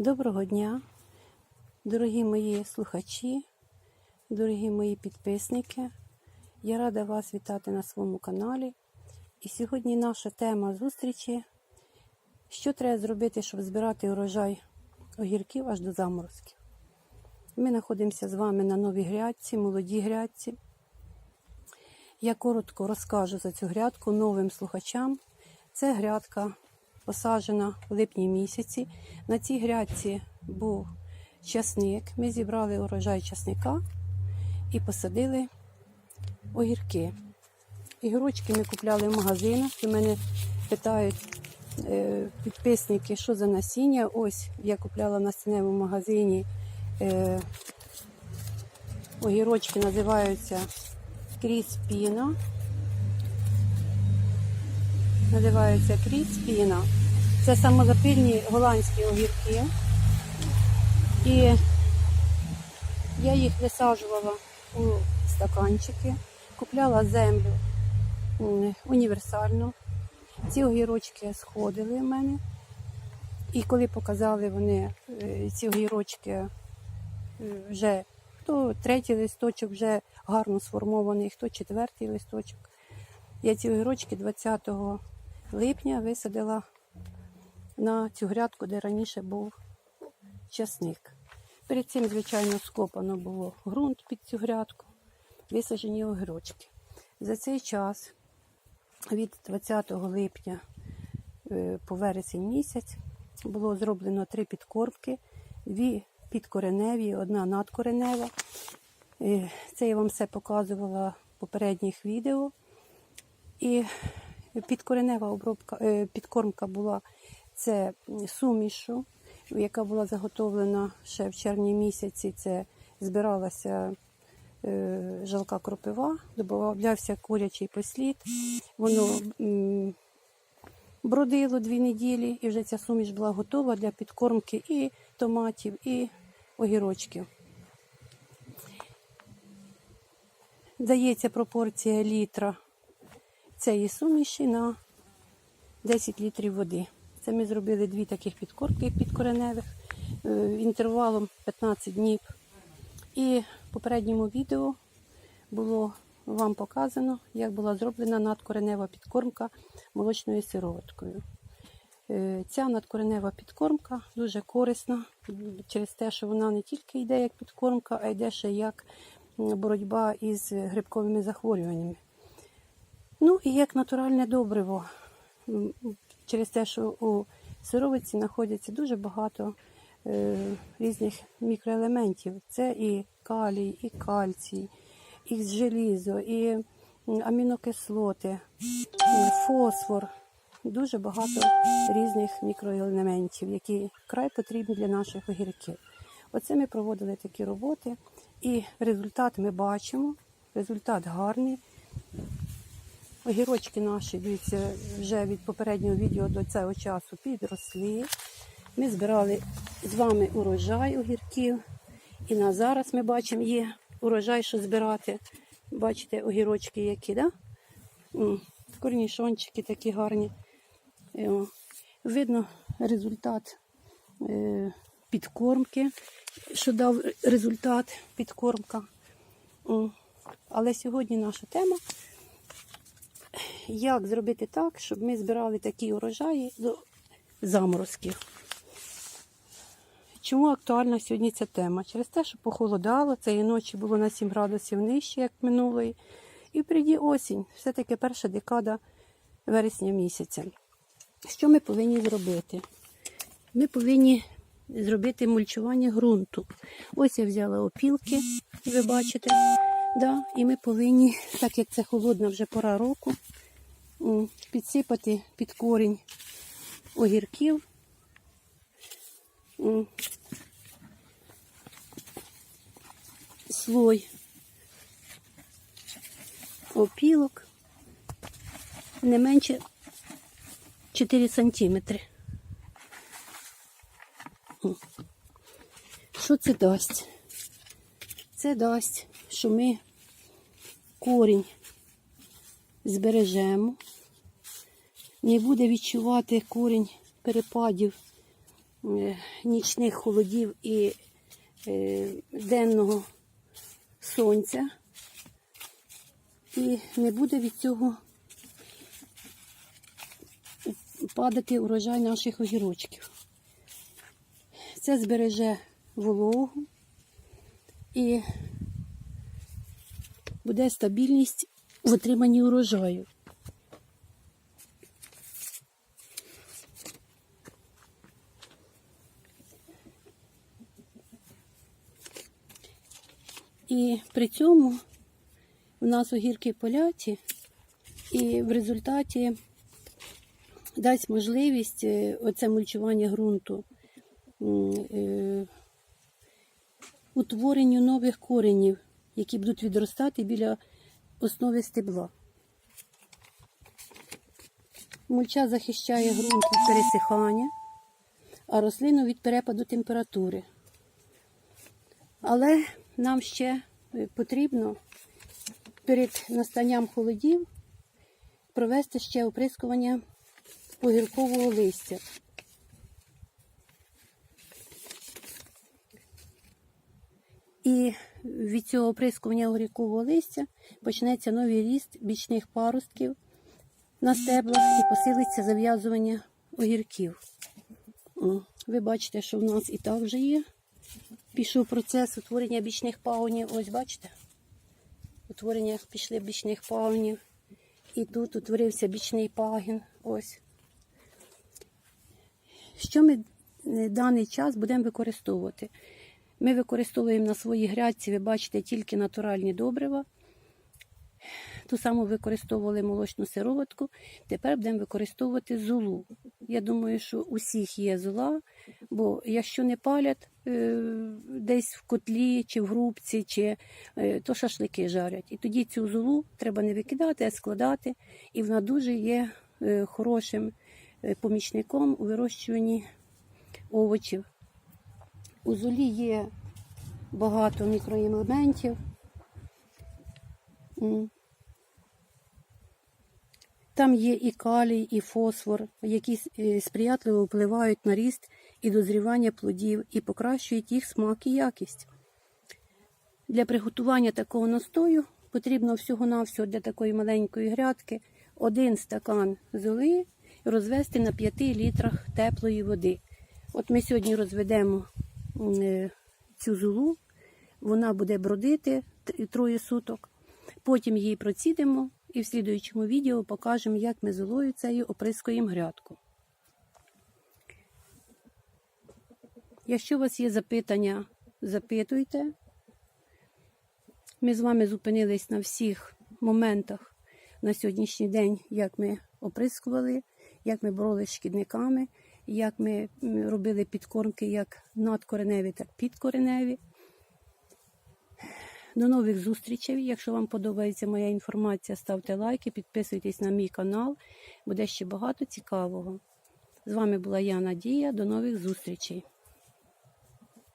Доброго дня, дорогі мої слухачі, дорогі мої підписники. Я рада вас вітати на своєму каналі. І сьогодні наша тема зустрічі. Що треба зробити, щоб збирати урожай огірків аж до заморозків. Ми знаходимося з вами на новій грядці, молодій грядці. Я коротко розкажу за цю грядку новим слухачам. Це грядка посаджена в липні місяці. На цій грядці був часник. Ми зібрали урожай часника і посадили огірки. Ігрочки ми купляли в магазинах. І мене питають е, підписники, що за насіння. Ось я купляла в насінневому магазині. Е, огірочки називаються Кріспіно. Називаються Кріспіно. Це самозапильні голландські огірки. І я їх висаджувала у стаканчики, купляла землю універсальну. Ці огірочки сходили в мене. І коли показали вони е, ці огірочки е, вже хто третій листочок вже гарно сформований, хто четвертий листочок. Я ці огірочки 20 липня висадила на цю грядку, де раніше був часник. Перед цим, звичайно, скопано було ґрунт під цю грядку, висаджені огірочки. За цей час від 20 липня е, по вересень місяць було зроблено три підкормки, дві підкореневі, одна надкоренева. Е, Це я вам все показувала в попередніх відео. І підкоренева обробка, е, підкормка була це сумішу, яка була заготовлена ще в червні місяці. Це збиралася е, жалка кропива, додавався курячий послід. Воно бродило дві неділі, і вже ця суміш була готова для підкормки і томатів, і огірочків. Дається пропорція літра цієї суміші на 10 літрів води. Це ми зробили дві таких підкормки підкореневих е, інтервалом 15 днів. І в попередньому відео було вам показано, як була зроблена надкоренева підкормка молочною сироваткою. Е, Ця надкоренева підкормка дуже корисна через те, що вона не тільки йде як підкормка, а йде ще як боротьба із грибковими захворюваннями. Ну і як натуральне добриво, через те, що у сировиці знаходиться дуже багато е, різних мікроелементів. Це і калій, і кальцій, і желізо, і амінокислоти, фосфор. Дуже багато різних мікроелементів, які вкрай потрібні для наших огірків. Оце ми проводили такі роботи, і результат ми бачимо. Результат гарний. Огірочки наші, дивіться, вже від попереднього відео до цього часу підросли. Ми збирали з вами урожай огірків. І на зараз ми бачимо, є урожай, що збирати. Бачите, огірочки які, да? Корнішончики такі гарні. Е. Видно результат е, підкормки, що дав результат підкормка. Але сьогодні наша тема як зробити так, щоб ми збирали такі урожаї до заморозків. Чому актуальна сьогодні ця тема? Через те, що похолодало, цієї ночі було на 7 градусів нижче, як минулої. І впереді осінь, все-таки перша декада вересня місяця. Що ми повинні зробити? Ми повинні зробити мульчування ґрунту. Ось я взяла опілки, ви бачите. Да? І ми повинні, так як це холодна вже пора року, підсипати під корінь огірків. Слой опілок не менше 4 сантиметри. Що це дасть? Це дасть, що ми корінь збережемо, не буде відчувати корінь перепадів е, нічних холодів і е, денного сонця. І не буде від цього падати урожай наших огірочків. Це збереже вологу і буде стабільність в отриманні урожаю. І при цьому у нас огірки поляті, і в результаті дасть можливість е, оце мульчування ґрунту е, утворенню нових коренів, які будуть відростати біля основи стебла. Мульча захищає ґрунт від пересихання, а рослину від перепаду температури. Але нам ще потрібно перед настанням холодів провести ще оприскування огіркового листя. І від цього оприскування огіркового листя почнеться новий ріст бічних паростків на стеблах і посилиться зав'язування огірків. Ви бачите, що в нас і так вже є. Пішов процес утворення бічних пагонів. Ось бачите? Утворення пішли бічних пагонів. І тут утворився бічний пагін. Ось. Що ми е, даний час будемо використовувати? Ми використовуємо на своїй грядці, ви бачите, тільки натуральні добрива. Ту саму використовували молочну сироватку. Тепер будемо використовувати золу. Я думаю, що у всіх є зола, бо якщо не палять е, десь в котлі, чи в грубці, чи, е, то шашлики жарять. І тоді цю золу треба не викидати, а складати. І вона дуже є е, хорошим помічником у вирощуванні овочів. У золі є багато мікроелементів. Там є і калій, і фосфор, які е, сприятливо впливають на ріст і дозрівання плодів і покращують їх смак і якість. Для приготування такого настою потрібно всього-навсього для такої маленької грядки один стакан золи розвести на 5 літрах теплої води. От ми сьогодні розведемо цю золу, вона буде бродити троє суток. Потім її процідимо і в слідуючому відео покажемо, як ми золою цією оприскуємо грядку. Якщо у вас є запитання, запитуйте. Ми з вами зупинились на всіх моментах на сьогоднішній день, як ми оприскували, як ми боролися з шкідниками, як ми робили підкормки як надкореневі, так підкореневі. До нових зустрічей. Якщо вам подобається моя інформація, ставте лайки, підписуйтесь на мій канал. Буде ще багато цікавого. З вами була я Надія. До нових зустрічей.